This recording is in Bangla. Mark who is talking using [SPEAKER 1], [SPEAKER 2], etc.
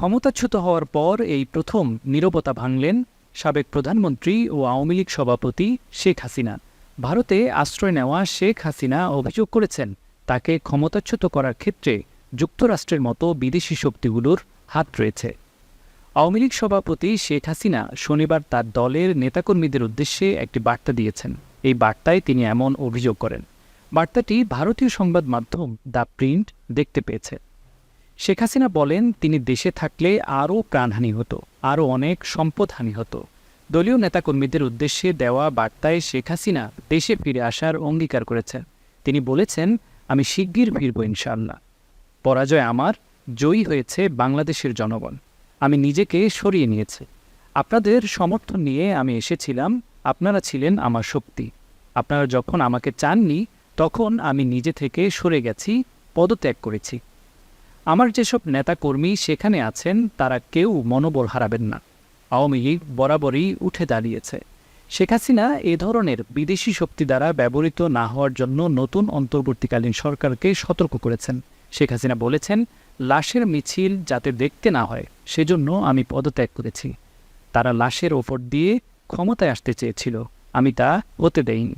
[SPEAKER 1] ক্ষমতাচ্যুত হওয়ার পর এই প্রথম নীরবতা ভাঙলেন সাবেক প্রধানমন্ত্রী ও আওয়ামী লীগ সভাপতি শেখ হাসিনা। ভারতে আশ্রয় নেওয়া শেখ হাসিনা অভিযোগ করেছেন, তাকে ক্ষমতাচ্যুত করার ক্ষেত্রে যুক্তরাষ্ট্রের মতো বিদেশি শক্তিগুলোর হাত রয়েছে। আওয়ামী লীগ সভাপতি শেখ হাসিনা শনিবার তার দলের নেতাকর্মীদের উদ্দেশ্যে একটি বার্তা দিয়েছেন। এই বার্তায় তিনি এমন অভিযোগ করেন। বার্তাটি ভারতীয় সংবাদ মাধ্যম দ্য প্রিন্ট দেখতে পেয়েছে। শেখ হাসিনা বলেন, তিনি দেশে থাকলে আরও প্রাণহানি হতো, আরও অনেক সম্পদহানি হতো। দলীয় নেতাকর্মীদের উদ্দেশ্যে দেওয়া বার্তায় শেখ হাসিনা দেশে ফিরে আসার অঙ্গীকার করেছেন। তিনি বলেছেন, আমি শিগগির ফিরব ইনশাল্লাহ পরাজয় আমার, জয়ী হয়েছে বাংলাদেশের জনগণ। আমি নিজেকে সরিয়ে নিয়েছি। আপনাদের সমর্থন নিয়ে আমি এসেছিলাম, আপনারা ছিলেন আমার শক্তি। আপনারা যখন আমাকে চাননি, তখন আমি নিজে থেকে সরে গেছি, পদত্যাগ করেছি। আমার যেসব নেতাকর্মী সেখানে আছেন, তারা কেউ মনোবল হারাবেন না। আওয়ামী লীগ বরাবরই উঠে দাঁড়িয়েছে। শেখ হাসিনা এ ধরনের বিদেশি শক্তি দ্বারা ব্যবহৃত না হওয়ার জন্য নতুন অন্তর্বর্তীকালীন সরকারকে সতর্ক করেছেন। শেখ হাসিনা বলেছেন, লাশের মিছিল যাতে দেখতে না হয়, সেজন্য আমি পদত্যাগ করেছি। তারা লাশের ওপর দিয়ে ক্ষমতায় আসতে চেয়েছিল। আমি তা হতে দেইনি।